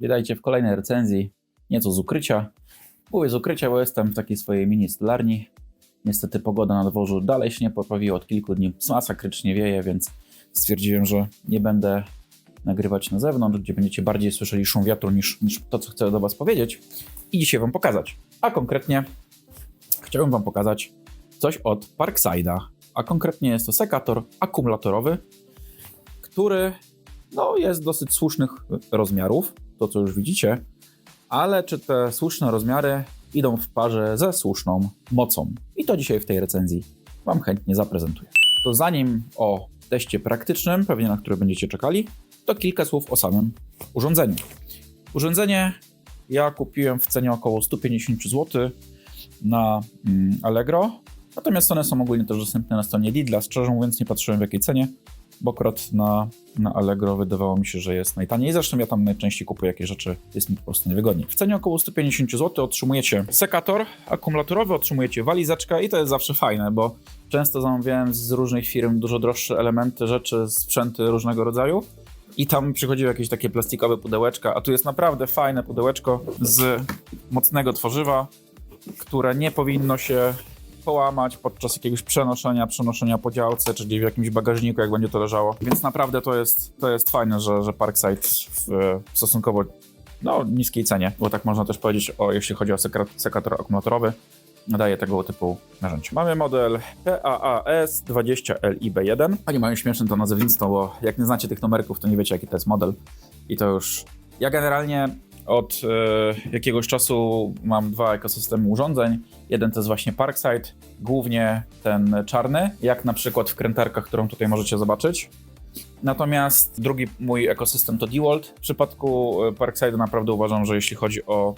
Witajcie w kolejnej recenzji, nieco z ukrycia. Mówię z ukrycia, bo jestem w takiej swojej mini stolarni. Niestety pogoda na dworzu dalej się nie poprawiła od kilku dni. Masakrycznie wieje, więc stwierdziłem, że nie będę nagrywać na zewnątrz, gdzie będziecie bardziej słyszeli szum wiatru niż, niż to, co chcę do Was powiedzieć. I dzisiaj Wam pokazać. A konkretnie chciałbym Wam pokazać coś od Parkside'a. A konkretnie jest to sekator akumulatorowy, który no, jest dosyć słusznych rozmiarów, to co już widzicie, ale czy te słuszne rozmiary idą w parze ze słuszną mocą? I to dzisiaj w tej recenzji Wam chętnie zaprezentuję. To zanim o teście praktycznym, pewnie na który będziecie czekali, to kilka słów o samym urządzeniu. Urządzenie ja kupiłem w cenie około 150 zł na mm, Allegro, natomiast one są ogólnie też dostępne na stronie Lidla. Szczerze mówiąc nie patrzyłem w jakiej cenie, bo akurat na, na Allegro wydawało mi się, że jest najtaniej. Zresztą ja tam najczęściej kupuję jakieś rzeczy, jest mi po prostu najwygodniej. W cenie około 150 zł otrzymujecie sekator akumulatorowy, otrzymujecie walizeczkę i to jest zawsze fajne, bo często zamawiałem z różnych firm dużo droższe elementy, rzeczy, sprzęty różnego rodzaju. I tam przychodziły jakieś takie plastikowe pudełeczka, a tu jest naprawdę fajne pudełeczko z mocnego tworzywa, które nie powinno się połamać podczas jakiegoś przenoszenia, przenoszenia po działce, czy gdzieś w jakimś bagażniku, jak będzie to leżało. Więc naprawdę to jest, to jest fajne, że, że Parkside w, w stosunkowo no, niskiej cenie, bo tak można też powiedzieć, o, jeśli chodzi o sekator akumulatorowy, daje tego typu narzędzie. Mamy model PAAS 20LIB1. Oni mają śmieszne to nazewnictwo, bo jak nie znacie tych numerków, to nie wiecie, jaki to jest model. I to już... Ja generalnie od e, jakiegoś czasu mam dwa ekosystemy urządzeń. Jeden to jest właśnie Parkside, głównie ten czarny, jak na przykład w krętarkach, którą tutaj możecie zobaczyć. Natomiast drugi mój ekosystem to DeWalt. W przypadku e, Parkside naprawdę uważam, że jeśli chodzi o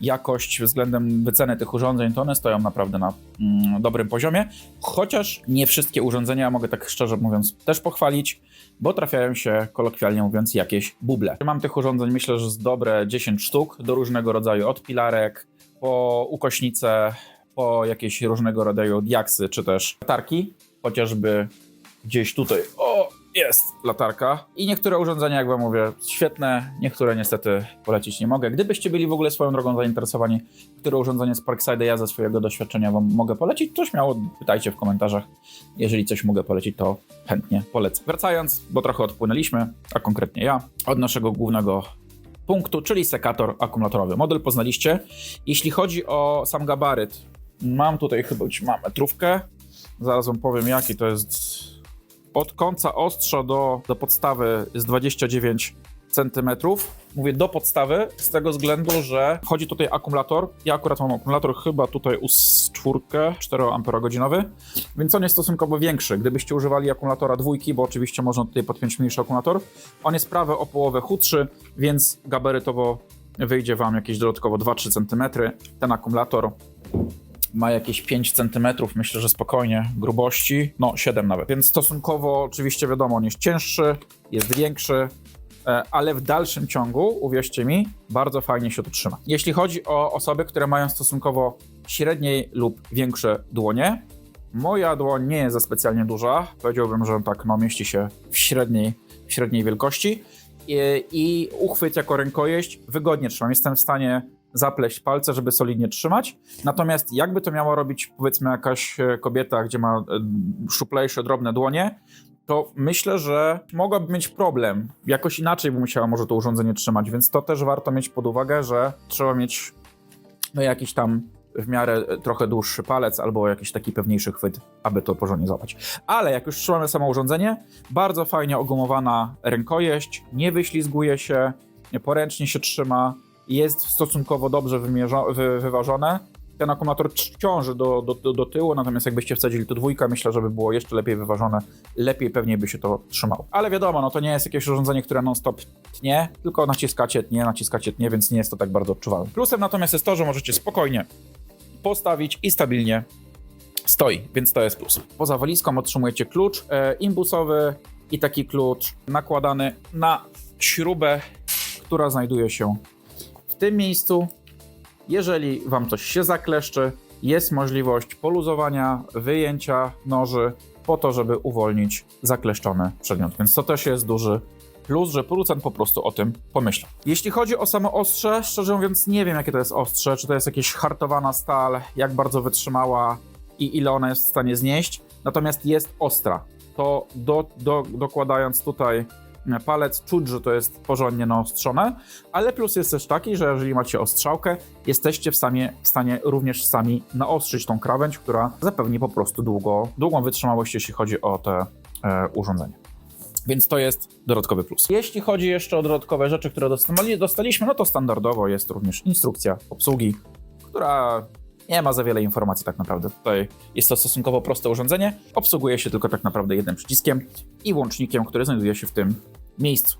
jakość względem wyceny tych urządzeń, to one stoją naprawdę na mm, dobrym poziomie. Chociaż nie wszystkie urządzenia, mogę tak szczerze mówiąc, też pochwalić, bo trafiają się, kolokwialnie mówiąc, jakieś buble. Mam tych urządzeń, myślę, że z dobre 10 sztuk do różnego rodzaju, od pilarek po ukośnice, po jakieś różnego rodzaju diaksy, czy też latarki, chociażby gdzieś tutaj. O, jest latarka. I niektóre urządzenia, jak wam mówię, świetne, niektóre niestety polecić nie mogę. Gdybyście byli w ogóle swoją drogą zainteresowani, które urządzenie z Parkside ja ze swojego doświadczenia wam mogę polecić, to śmiało pytajcie w komentarzach. Jeżeli coś mogę polecić, to chętnie polecę. Wracając, bo trochę odpłynęliśmy, a konkretnie ja, od naszego głównego punktu, czyli sekator akumulatorowy. Model poznaliście. Jeśli chodzi o sam gabaryt, mam tutaj chyba mam metrówkę. Zaraz wam powiem, jaki to jest od końca ostrza do, do podstawy jest 29 cm. Mówię do podstawy z tego względu, że chodzi tutaj akumulator. Ja akurat mam akumulator chyba tutaj US4 4 Ah, więc on jest stosunkowo większy. Gdybyście używali akumulatora dwójki, bo oczywiście można tutaj podpiąć mniejszy akumulator, on jest prawie o połowę chudszy, więc gabarytowo wyjdzie Wam jakieś dodatkowo 2-3 cm. Ten akumulator ma jakieś 5 cm, myślę, że spokojnie, grubości, no 7 nawet. Więc stosunkowo oczywiście wiadomo, on jest cięższy, jest większy, e, ale w dalszym ciągu, uwierzcie mi, bardzo fajnie się to trzyma. Jeśli chodzi o osoby, które mają stosunkowo średniej lub większe dłonie, moja dłoń nie jest za specjalnie duża, powiedziałbym, że tak no, mieści się w średniej, w średniej wielkości i, i uchwyt jako rękojeść wygodnie trzymam. Jestem w stanie zapleść palce, żeby solidnie trzymać. Natomiast jakby to miało robić powiedzmy jakaś e, kobieta, gdzie ma e, szuplejsze, drobne dłonie, to myślę, że mogłaby mieć problem. Jakoś inaczej by musiała może to urządzenie trzymać, więc to też warto mieć pod uwagę, że trzeba mieć no, jakiś tam w miarę e, trochę dłuższy palec albo jakiś taki pewniejszy chwyt, aby to porządnie złapać. Ale jak już trzymamy samo urządzenie, bardzo fajnie ogumowana rękojeść, nie wyślizguje się, poręcznie się trzyma, jest stosunkowo dobrze wy- wyważone. Ten akumulator ciąży do, do, do, tyłu, natomiast jakbyście wsadzili tu dwójkę, myślę, żeby było jeszcze lepiej wyważone, lepiej pewnie by się to trzymało. Ale wiadomo, no to nie jest jakieś urządzenie, które non-stop tnie, tylko naciskacie, tnie, naciskacie, tnie, więc nie jest to tak bardzo odczuwalne. Plusem natomiast jest to, że możecie spokojnie postawić i stabilnie stoi, więc to jest plus. Poza walizką otrzymujecie klucz e, imbusowy i taki klucz nakładany na śrubę, która znajduje się w tym miejscu, jeżeli Wam coś się zakleszczy, jest możliwość poluzowania, wyjęcia noży po to, żeby uwolnić zakleszczony przedmiot. Więc to też jest duży Plus, że producent po prostu o tym pomyślał. Jeśli chodzi o samo ostrze, szczerze mówiąc nie wiem jakie to jest ostrze, czy to jest jakaś hartowana stal, jak bardzo wytrzymała i ile ona jest w stanie znieść. Natomiast jest ostra. To do, do, dokładając tutaj palec, czuć, że to jest porządnie naostrzone, ale plus jest też taki, że jeżeli macie ostrzałkę, jesteście w stanie, w stanie również sami naostrzyć tą krawędź, która zapewni po prostu długo, długą wytrzymałość, jeśli chodzi o te e, urządzenie. Więc to jest dodatkowy plus. Jeśli chodzi jeszcze o dodatkowe rzeczy, które dostali, dostaliśmy, no to standardowo jest również instrukcja obsługi, która nie ma za wiele informacji tak naprawdę. Tutaj jest to stosunkowo proste urządzenie. Obsługuje się tylko tak naprawdę jednym przyciskiem i włącznikiem, który znajduje się w tym miejscu.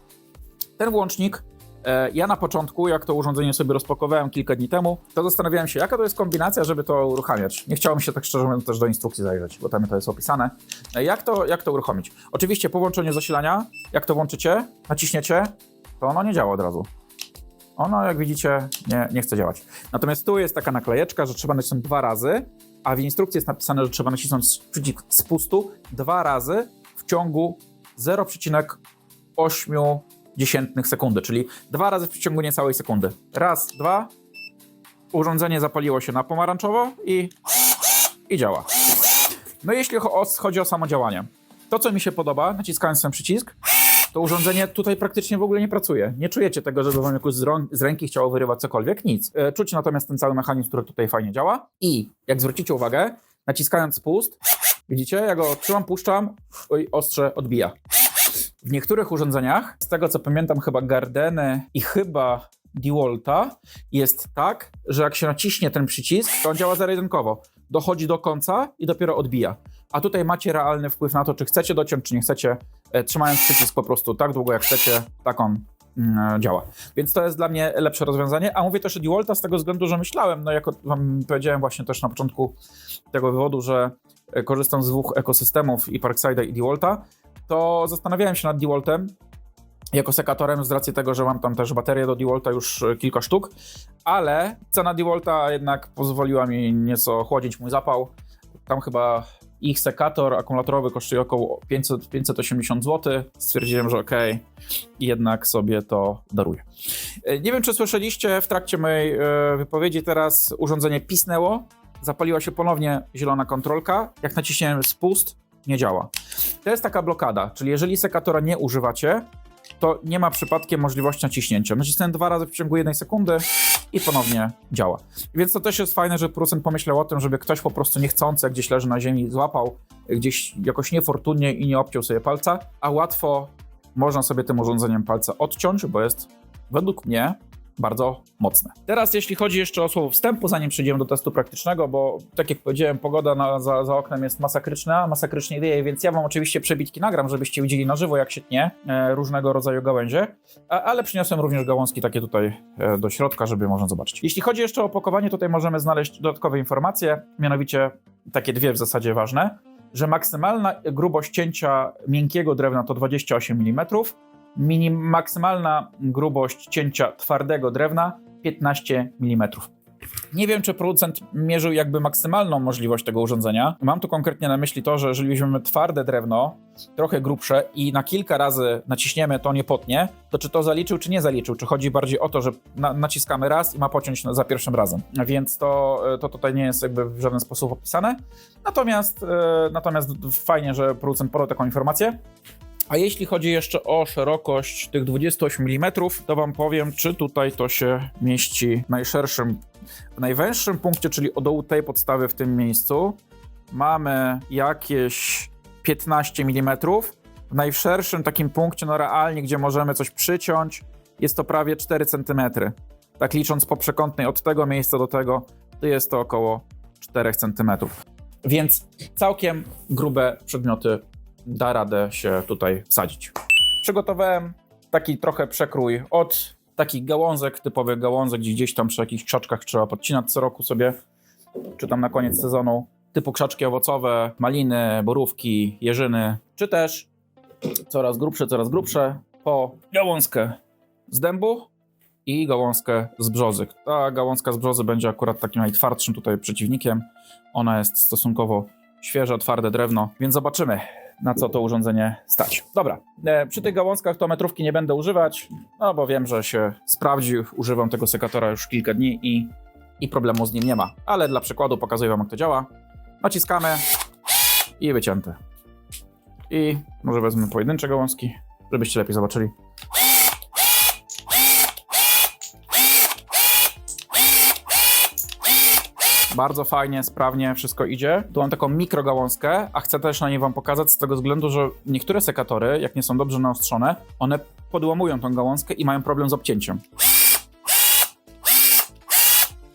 Ten włącznik, e, ja na początku, jak to urządzenie sobie rozpakowałem kilka dni temu, to zastanawiałem się, jaka to jest kombinacja, żeby to uruchamiać. Nie chciałem się tak szczerze mówiąc też do instrukcji zajrzeć, bo tam to jest opisane. E, Jak to, jak to uruchomić? Oczywiście po włączeniu zasilania, jak to włączycie, naciśniecie, to ono nie działa od razu. Ono, jak widzicie, nie, nie chce działać. Natomiast tu jest taka naklejeczka, że trzeba nacisnąć dwa razy, a w instrukcji jest napisane, że trzeba nacisnąć przycisk spustu dwa razy w ciągu 0,8 sekundy, czyli dwa razy w przeciągu niecałej sekundy. Raz, dwa, urządzenie zapaliło się na pomarańczowo i, i działa. No jeśli cho- chodzi o samo działanie, to co mi się podoba, naciskając ten przycisk, to urządzenie tutaj praktycznie w ogóle nie pracuje. Nie czujecie tego, żeby wam jakoś z, rą- z ręki chciało wyrywać cokolwiek, nic. E, Czuć natomiast ten cały mechanizm, który tutaj fajnie działa. I jak zwrócicie uwagę, naciskając spust, widzicie, ja go trzymam, puszczam, oj, ostrze odbija. W niektórych urządzeniach, z tego co pamiętam, chyba Gardeny i chyba DeWalta, jest tak, że jak się naciśnie ten przycisk, to on działa zero-jedynkowo. Dochodzi do końca i dopiero odbija. A tutaj macie realny wpływ na to, czy chcecie dociąć, czy nie chcecie, trzymając przycisk po prostu tak długo, jak chcecie, tak on mm, działa. Więc to jest dla mnie lepsze rozwiązanie. A mówię też o DeWalta z tego względu, że myślałem, no jak wam powiedziałem właśnie też na początku tego wywodu, że e, korzystam z dwóch ekosystemów i Parkside'a i DeWalta, to zastanawiałem się nad DeWaltem jako sekatorem z racji tego, że mam tam też baterię do DeWalta już e, kilka sztuk, ale cena DeWalta jednak pozwoliła mi nieco chłodzić mój zapał. Tam chyba ich sekator akumulatorowy kosztuje około 500, 580 zł. Stwierdziłem, że okej, jednak sobie to daruję. E, Nie wiem, czy słyszeliście w trakcie mojej e, wypowiedzi teraz urządzenie pisnęło. Zapaliła się ponownie zielona kontrolka. Jak naciśniemy spust, nie działa. To jest taka blokada, czyli jeżeli sekatora nie używacie, to nie ma przypadkiem możliwości naciśnięcia. Nacisnąłem dwa razy w ciągu jednej sekundy i ponownie działa. Więc to też jest fajne, że producent pomyślał o tym, żeby ktoś po prostu niechcący, gdzieś leży na ziemi, złapał gdzieś jakoś niefortunnie i nie obciął sobie palca, a łatwo można sobie tym urządzeniem palce odciąć, bo jest według mnie bardzo mocne. Teraz jeśli chodzi jeszcze o słowo wstępu, zanim przejdziemy do testu praktycznego, bo tak jak powiedziałem, pogoda na, za, za oknem jest masakryczna, masakrycznie wieje, więc ja wam oczywiście przebitki nagram, żebyście widzieli na żywo, jak się tnie e, różnego rodzaju gałęzie, a, ale przyniosłem również gałązki takie tutaj e, do środka, żeby można zobaczyć. Jeśli chodzi jeszcze o opakowanie, tutaj możemy znaleźć dodatkowe informacje, mianowicie takie dwie w zasadzie ważne, że maksymalna grubość cięcia miękkiego drewna to 28 mm, minim, maksymalna grubość cięcia twardego drewna 15 mm. Nie wiem, czy producent mierzył jakby maksymalną możliwość tego urządzenia. Mam tu konkretnie na myśli to, że jeżeli weźmiemy twarde drewno, trochę grubsze i na kilka razy naciśniemy, to nie potnie, to czy to zaliczył, czy nie zaliczył? Czy chodzi bardziej o to, że na, naciskamy raz i ma pociąć za pierwszym razem? Więc to, to tutaj nie jest jakby w żaden sposób opisane. Natomiast, e, natomiast fajnie, że producent podał taką informację. A jeśli chodzi jeszcze o szerokość tych 28 mm, to wam powiem, czy tutaj to się mieści w najszerszym, w najwęższym punkcie, czyli od dołu tej podstawy w tym miejscu. Mamy jakieś 15 mm. W najszerszym takim punkcie, no realnie, gdzie możemy coś przyciąć, jest to prawie 4 cm. Tak licząc po przekątnej od tego miejsca do tego, to jest to około 4 cm. Więc całkiem grube przedmioty da radę się tutaj wsadzić. Przygotowałem taki trochę przekrój od takich gałązek, typowych gałązek, gdzie gdzieś tam przy jakichś krzaczkach trzeba podcinać co roku sobie, czy tam na koniec sezonu, typu krzaczki owocowe, maliny, borówki, jeżyny, czy też coraz grubsze, coraz grubsze, po gałązkę z dębu i gałązkę z brzozy. Ta gałązka z brzozy będzie akurat takim najtwardszym tutaj przeciwnikiem. Ona jest stosunkowo świeże, twarde drewno, więc zobaczymy. Na co to urządzenie stać. Dobra, e, przy tych gałązkach to metrówki nie będę używać, no bo wiem, że się sprawdził. Używam tego sekatora już kilka dni i, i problemu z nim nie ma. Ale dla przykładu pokazuję wam, jak to działa. Naciskamy i wycięte. I może wezmę pojedyncze gałązki, żebyście lepiej zobaczyli. Bardzo fajnie, sprawnie wszystko idzie. Tu mam taką mikrogałązkę, a chcę też na niej wam pokazać z tego względu, że niektóre sekatory, jak nie są dobrze naostrzone, one podłamują tą gałązkę i mają problem z obcięciem.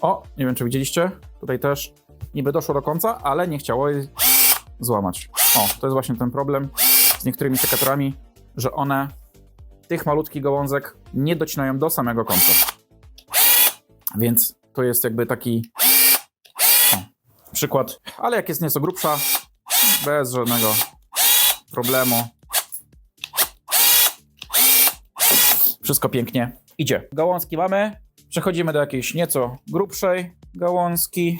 O, nie wiem czy widzieliście, tutaj też niby doszło do końca, ale nie chciało jej złamać. O, to jest właśnie ten problem z niektórymi sekatorami, że one tych malutkich gałązek nie docinają do samego końca. Więc to jest jakby taki przykład, ale jak jest nieco grubsza, bez żadnego problemu. Wszystko pięknie idzie. Gałązki mamy. Przechodzimy do jakiejś nieco grubszej gałązki.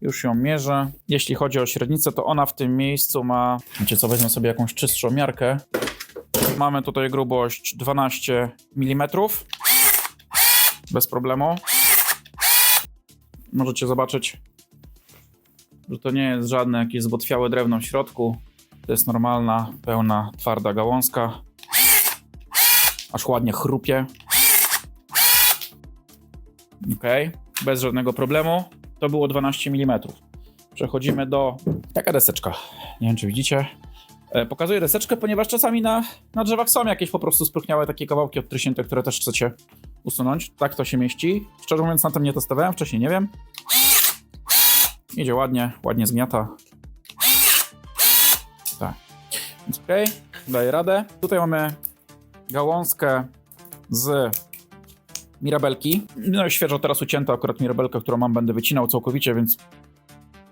Już ją mierzę. Jeśli chodzi o średnicę, to ona w tym miejscu ma. Wiecie co, wezmę sobie jakąś czystszą miarkę. Mamy tutaj grubość 12 mm. Bez problemu. Możecie zobaczyć, że to nie jest żadne jakieś zbotwiałe drewno w środku. To jest normalna, pełna, twarda gałązka. Aż ładnie chrupie. Ok, bez żadnego problemu. To było 12 mm. Przechodzimy do. Taka deseczka. Nie wiem, czy widzicie. E, Pokazuję deseczkę, ponieważ czasami na, na drzewach są jakieś po prostu spróchniałe takie kawałki odtrysięte, które też chcecie usunąć. Tak to się mieści. Szczerze mówiąc, na tym nie testowałem, wcześniej nie wiem. Idzie ładnie, ładnie zgniata. Tak. Więc okej, daję radę. Tutaj mamy gałązkę z mirabelki. No i świeżo teraz ucięta akurat mirabelka, którą mam, będę wycinał całkowicie, więc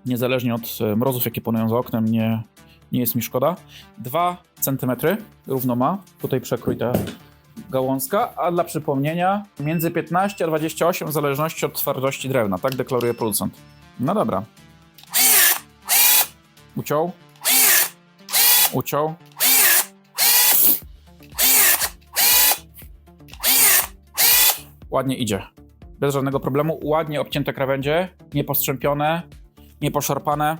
niezależnie od e, mrozów, jakie panują za oknem, nie, nie jest mi szkoda. 2 cm równo ma. Tutaj przekrój ta gałązka, a dla przypomnienia między 15 a 28 w zależności od twardości drewna, tak deklaruje producent. No dobra. Uciął. Uciął. Ładnie idzie. Bez żadnego problemu. Ładnie obcięte krawędzie. Niepostrzępione. Nieposzarpane.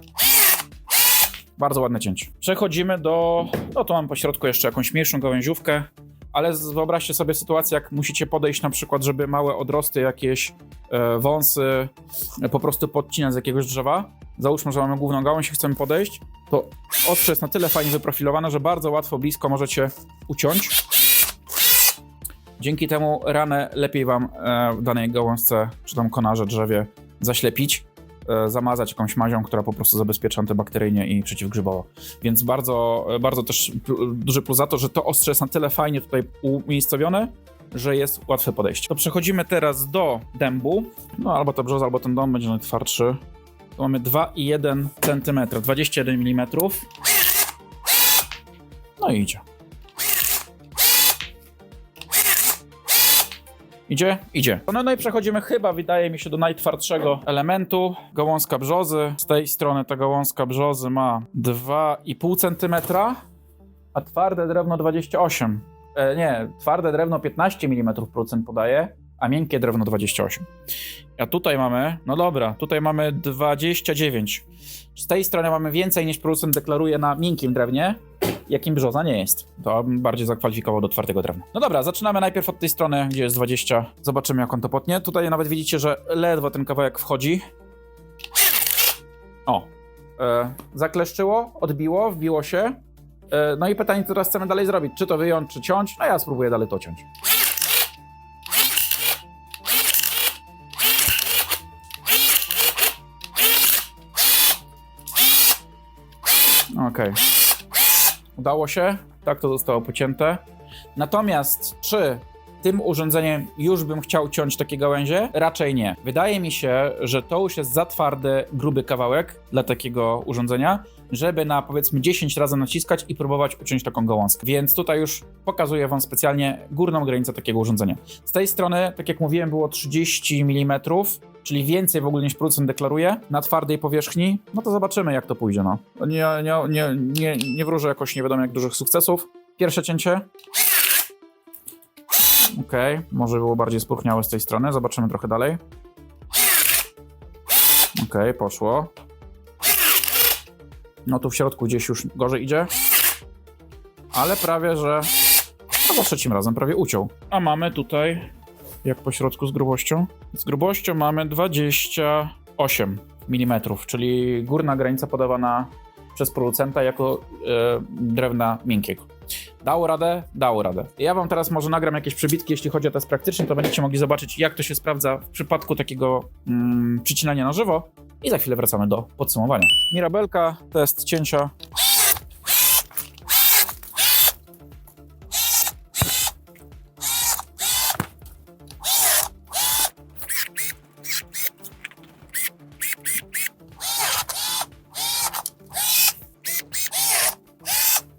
Bardzo ładne cięcie. Przechodzimy do... No to mam po środku jeszcze jakąś mniejszą gałęziówkę. Ale wyobraźcie sobie sytuację, jak musicie podejść na przykład, żeby małe odrosty, jakieś e, wąsy e, po prostu podcinać z jakiegoś drzewa. Załóżmy, że mamy główną gałąź i chcemy podejść, to ostrze jest na tyle fajnie wyprofilowane, że bardzo łatwo, blisko możecie uciąć. Dzięki temu ranę lepiej wam e, w danej gałązce, czy tam konarze, drzewie zaślepić, zamazać jakąś mazią, która po prostu zabezpiecza antybakteryjnie i przeciwgrzybowo. Więc bardzo, e, bardzo też duży plus za to, że to ostrze jest na tyle fajnie tutaj umiejscowione, że jest łatwe podejście. To przechodzimy teraz do dębu. No albo to brzoza, albo ten dom będzie najtwardszy. Tu mamy 2,1 cm, 21 mm. No i idzie. Idzie? Idzie. No, no i przechodzimy chyba, wydaje mi się, do najtwardszego elementu. Gałązka brzozy. Z tej strony ta gałązka brzozy ma 2,5 cm, a twarde drewno 28. E, nie, twarde drewno 15 mm producent podaje, a miękkie drewno 28. A tutaj mamy, no dobra, tutaj mamy 29. Z tej strony mamy więcej niż producent deklaruje na miękkim drewnie, jakim brzoza nie jest. To bym bardziej zakwalifikował do twardego drewna. No dobra, zaczynamy najpierw od tej strony, gdzie jest 20. Zobaczymy, jak on to potnie. Tutaj nawet widzicie, że ledwo ten kawałek wchodzi. O, e, zakleszczyło, odbiło, wbiło się. E, no i pytanie, co teraz chcemy dalej zrobić? Czy to wyjąć, czy ciąć? No ja spróbuję dalej to ciąć. Okej. Udało się, tak to zostało pocięte. Natomiast czy tym urządzeniem już bym chciał ciąć takie gałęzie? Raczej nie. Wydaje mi się, że to już jest za twardy, gruby kawałek dla takiego urządzenia, żeby na powiedzmy 10 razy naciskać i próbować uciąć taką gałązkę. Więc tutaj już pokazuję Wam specjalnie górną granicę takiego urządzenia. Z tej strony, tak jak mówiłem, było 30 mm, czyli więcej w ogóle niż producent deklaruje, na twardej powierzchni, no to zobaczymy jak to pójdzie, no. Nie, nie, nie, nie, nie wróżę jakoś nie wiadomo jak dużych sukcesów. Pierwsze cięcie. Okej, może było bardziej spróchniałe z tej strony, zobaczymy trochę dalej. Okej, poszło. No tu w środku gdzieś już gorzej idzie. Ale prawie, że... No trzecim razem prawie uciął. A mamy tutaj, jak po środku z grubością? Z grubością mamy 28 mm, czyli górna granica podawana przez producenta jako e, drewna miękkiego. Dało radę? Dało radę. Ja wam teraz może nagram jakieś przebitki, jeśli chodzi o test praktyczny, to będziecie mogli zobaczyć, jak to się sprawdza w przypadku takiego mm, przycinania na żywo. I za chwilę wracamy do podsumowania. Mirabelka, test cięcia.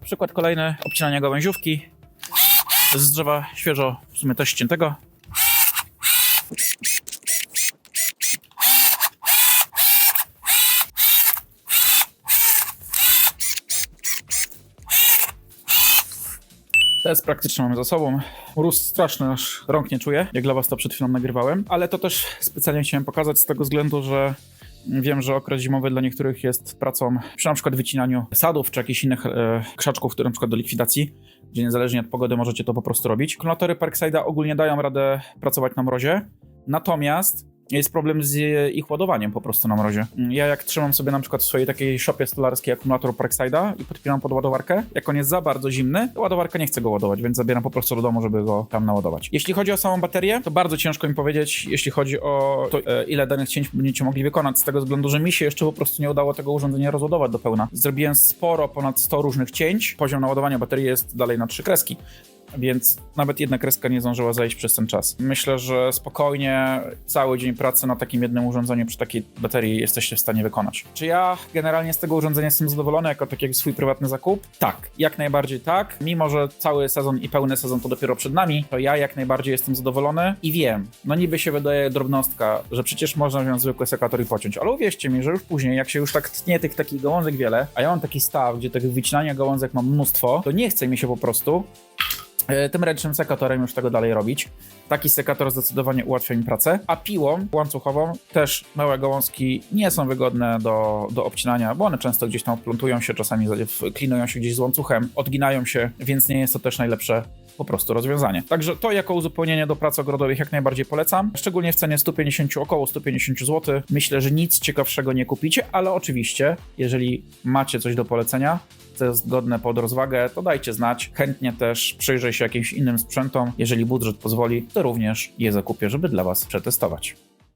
Przykład kolejny, obcinania gałęziówki z drzewa świeżo, w sumie też ściętego. Test praktyczny mamy za sobą. Mróz straszny, aż rąk nie czuję, jak dla was to przed chwilą nagrywałem. Ale to też specjalnie chciałem pokazać z tego względu, że Wiem, że okres zimowy dla niektórych jest pracą przy na przykład wycinaniu sadów czy jakichś innych e, krzaczków, które na przykład do likwidacji, gdzie niezależnie od pogody możecie to po prostu robić. Klonatory Parkside'a ogólnie dają radę pracować na mrozie, natomiast jest problem z ich ładowaniem po prostu na mrozie. Ja jak trzymam sobie na przykład w swojej takiej shopie stolarskiej akumulator Parkside'a i podpinam pod ładowarkę, jak on jest za bardzo zimny, to ładowarka nie chce go ładować, więc zabieram po prostu do domu, żeby go tam naładować. Jeśli chodzi o samą baterię, to bardzo ciężko mi powiedzieć, jeśli chodzi o to, e, ile danych cięć będziecie mogli wykonać, z tego względu, że mi się jeszcze po prostu nie udało tego urządzenia rozładować do pełna. Zrobiłem sporo, ponad 100 różnych cięć. Poziom naładowania baterii jest dalej na trzy kreski więc nawet jedna kreska nie zdążyła zajść przez ten czas. Myślę, że spokojnie cały dzień pracy na takim jednym urządzeniu przy takiej baterii jesteście w stanie wykonać. Czy ja generalnie z tego urządzenia jestem zadowolony jako taki swój prywatny zakup? Tak, jak najbardziej tak. Mimo, że cały sezon i pełny sezon to dopiero przed nami, to ja jak najbardziej jestem zadowolony i wiem, no niby się wydaje drobnostka, że przecież można wziąć zwykły sekator i pociąć, ale uwierzcie mi, że już później, jak się już tak tnie tych takich gałązek wiele, a ja mam taki staw, gdzie tych wycinania gałązek mam mnóstwo, to nie chce mi się po prostu tym ręcznym sekatorem już tego dalej robić. Taki sekator zdecydowanie ułatwia mi pracę, a piłą łańcuchową też małe gałązki nie są wygodne do, do obcinania, bo one często gdzieś tam plątują się, czasami klinują się gdzieś z łańcuchem, odginają się, więc nie jest to też najlepsze po prostu rozwiązanie. Także to jako uzupełnienie do prac ogrodowych jak najbardziej polecam, szczególnie w cenie 150, około 150 zł. Myślę, że nic ciekawszego nie kupicie, ale oczywiście, jeżeli macie coś do polecenia, co jest godne pod rozwagę, to dajcie znać. Chętnie też przyjrzę się jakimś innym sprzętom. Jeżeli budżet pozwoli, to również je zakupię, żeby dla Was przetestować.